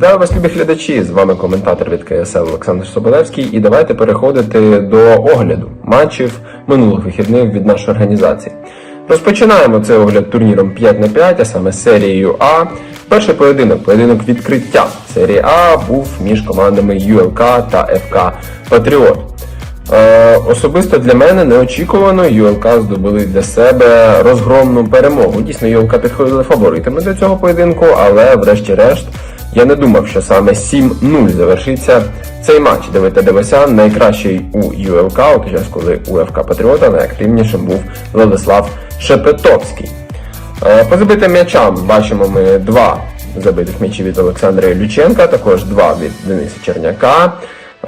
Вітаю вас, любі глядачі! З вами коментатор від КСЛ Олександр Соболевський. І давайте переходити до огляду матчів минулих вихідних від нашої організації. Розпочинаємо цей огляд турніром 5 на 5, а саме серією А. Перший поєдинок, поєдинок відкриття серії А був між командами ЮЛК та ФК Патріот. Е, особисто для мене неочікувано ЮЛК здобули для себе розгромну перемогу. Дійсно, ЮЛК підходили фаворитами до цього поєдинку, але врешті-решт я не думав, що саме 7-0 завершиться цей матч. Давид Девосян найкращий у ЮЛК, у той час, коли у ФК Патріота найактивнішим був Владислав Шепетовський. Е, По забитим м'ячам бачимо ми два забитих м'ячі від Олександра Ілюченка, також два від Дениса Черняка.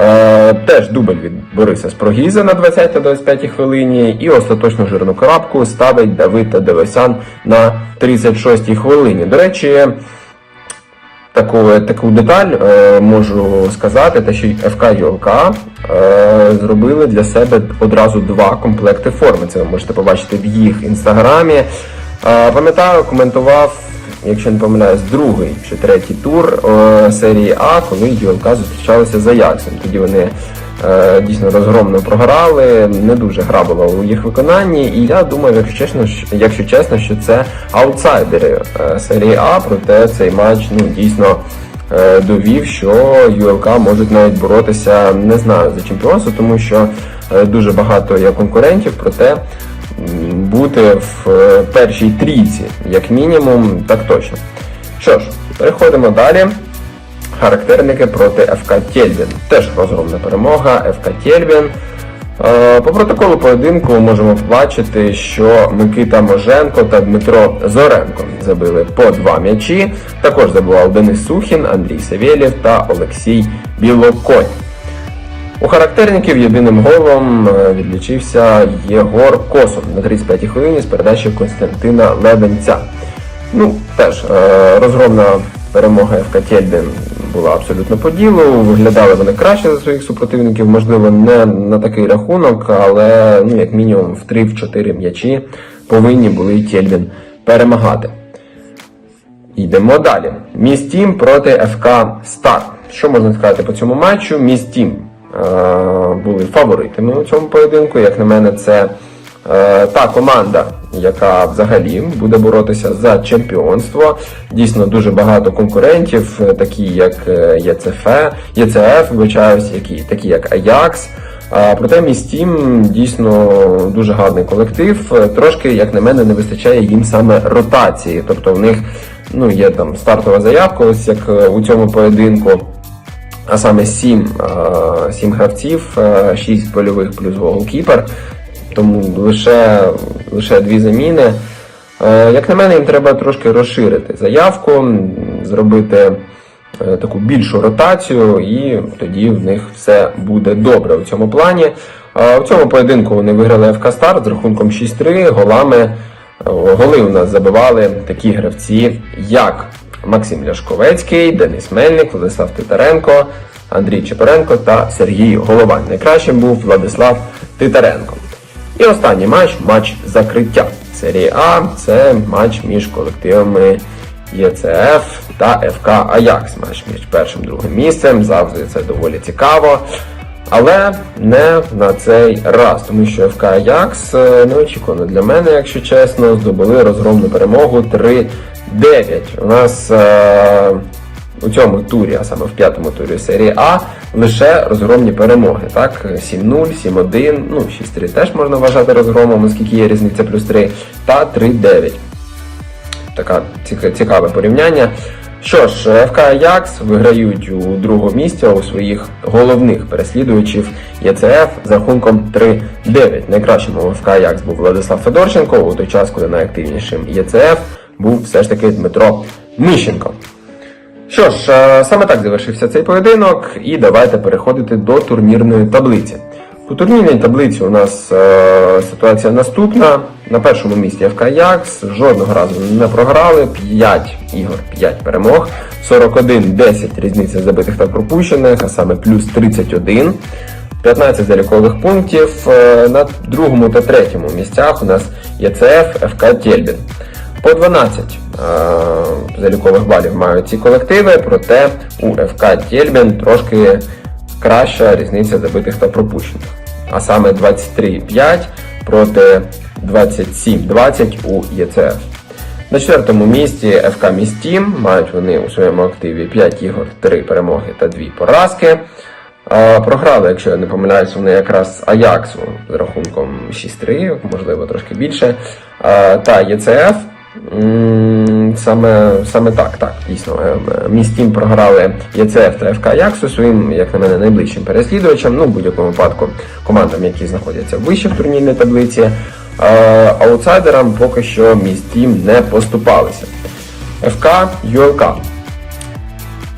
Е, Теж дубль від Бориса Спрогіза на 20-25 хвилині. І остаточну жирну крапку ставить Давид Девосян на 36-й хвилині. До речі, таку, таку деталь е, можу сказати, те, що ФК ЮЛК е, зробили для себе одразу два комплекти форми. Це ви можете побачити в їх інстаграмі. Е, пам'ятаю, коментував, якщо не помиляюсь, другий чи третій тур е, серії А, коли ЮЛК зустрічалися з Аяксом. Тоді вони дійсно розгромно програли, не дуже гра була у їх виконанні. І я думаю, якщо чесно, що- якщо чесно, що це аутсайдери е, серії А, проте цей матч ну, дійсно е, довів, що ЮЛК можуть навіть боротися, не знаю, за чемпіонство, тому що е, дуже багато є конкурентів, проте бути в е, першій трійці, як мінімум, так точно. Що ж, переходимо далі. Характерники проти ФК Тєльвін. Теж розгромна перемога ФК Тєльвін. Е, По протоколу поєдинку можемо побачити, що Микита Моженко та Дмитро Зоренко забили по два м'ячі. Також забував Денис Сухін, Андрій Савєлєв та Олексій Білоконь. У характерників єдиним голом е, відлічився Єгор Косов на 35-й хвилині з передачі Константина Лебенця. Ну, теж е, розгромна перемога ФК Тєльбін була абсолютно по ділу. Виглядали вони краще за своїх супротивників, можливо, не на такий рахунок, але ну, як мінімум в 3-4 м'ячі повинні були Тєльбін перемагати. Йдемо далі. Містім проти ФК Стар. Що можна сказати по цьому матчу? Містім е, були фаворитами у цьому поєдинку. Як на мене, це та команда, яка взагалі буде боротися за чемпіонство. Дійсно дуже багато конкурентів, е, такі як е, ЄЦФ, ЄЦФ, вибачаюсь, які, такі як Аякс. Проте містім дійсно дуже гарний колектив. Е, Трошки, як на мене, не вистачає їм саме ротації. Тобто в них ну, є там стартова заявка, ось як е, у цьому поєдинку. А саме 7, 7 гравців, 6 польових плюс голкіпер. Тому лише, лише дві заміни. Е, Як на мене, їм треба трошки розширити заявку, зробити е, таку більшу ротацію, і тоді в них все буде добре у цьому плані. Е, У цьому поєдинку вони виграли ФК Старт з рахунком 6-3 голами. Голи у нас забивали такі гравці, як Максим Ляшковецький, Денис Мельник, Владислав Титаренко, Андрій Чепаренко та Сергій Головань. Найкращим був Владислав Титаренко. І останній матч матч закриття. Серії А це матч між колективами ЄЦФ та ФК Аякс. Матч між першим і другим місцем. Завжди це доволі цікаво. Але не на цей раз, тому що ФК Аякс е, неочікувано для мене, якщо чесно, здобули розгромну перемогу 3-9. У нас е, у цьому турі, а саме в п'ятому турі серії А, лише розгромні перемоги. Так, 7-0, 7-1, ну 6-3 теж можна вважати розгромом, оскільки є різниця плюс 3, та 3-9. Така цікаве порівняння. Що ж, ФК Аякс виграють у другому місці у своїх головних переслідувачів ЄЦФ з рахунком 3-9. Найкращим у ФК Аякс був Владислав Федорченко, у той час, коли найактивнішим ЄЦФ був все ж таки Дмитро Міщенко. Що ж, е, саме так завершився цей поєдинок, і давайте переходити до турнірної таблиці. У турнірній таблиці у нас е, ситуація наступна. На першому місці ФК Якс жодного разу не програли. 5 ігор, 5 перемог, 41-10 різниця забитих та пропущених, а саме плюс 31. 15 залікових пунктів. Е, На другому та третьому місцях у нас ЄЦФ, ФК Тєльбін. По 12 е, залікових балів мають ці колективи, проте у ФК Тєльбін трошки краща різниця забитих та пропущених. А саме 23-5 проти 27-20 у ЄЦФ. На четвертому місці ФК Містім мають вони у своєму активі 5 ігор, 3 перемоги та 2 поразки. Програли, якщо я не помиляюсь, вони якраз Аяксу з рахунком 6-3, можливо, трошки більше. Та ЄЦФ. Саме, саме так, так, дійсно. Е, Містім програли ЄЦФ та ФК Аяксу своїм, як на мене, найближчим переслідувачам, ну, в будь-якому випадку командам, які знаходяться вище в турнірній таблиці. А, Аутсайдерам поки що містім не поступалися. ФК ЮЛК.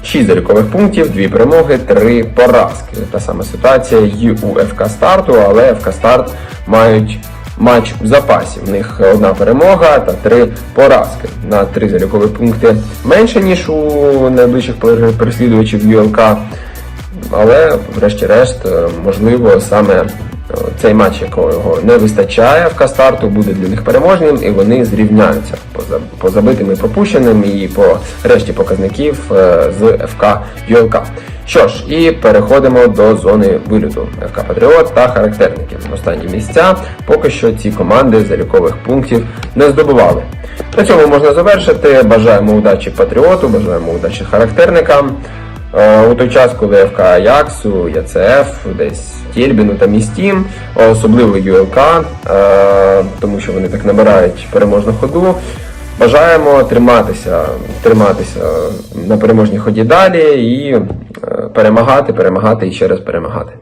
6 залікових пунктів, 2 перемоги, 3 поразки. Та сама ситуація і у ФК Старту, але ФК Старт мають матч в запасі. В них одна перемога та три поразки. На три залікові пункти менше, ніж у найближчих переслідувачів ЮЛК. Але, врешті-решт, можливо, саме цей матч, якого не вистачає в Кастарту, буде для них переможним, і вони зрівняються по, за- забитим і пропущеним і по решті показників е, з ФК ЮЛК. Що ж, і переходимо до зони виліту ФК Патріот та характерників. Останні місця поки що ці команди залікових пунктів не здобували. На цьому можна завершити. Бажаємо удачі Патріоту, бажаємо удачі характерникам. Е, У той час, коли ФК Аяксу, ЯЦФ, десь Тєльбіну та Містім, особливо ЮЛК, е, тому що вони так набирають переможну ходу. Бажаємо триматися, триматися на переможній ході далі і е, перемагати, перемагати і ще раз перемагати.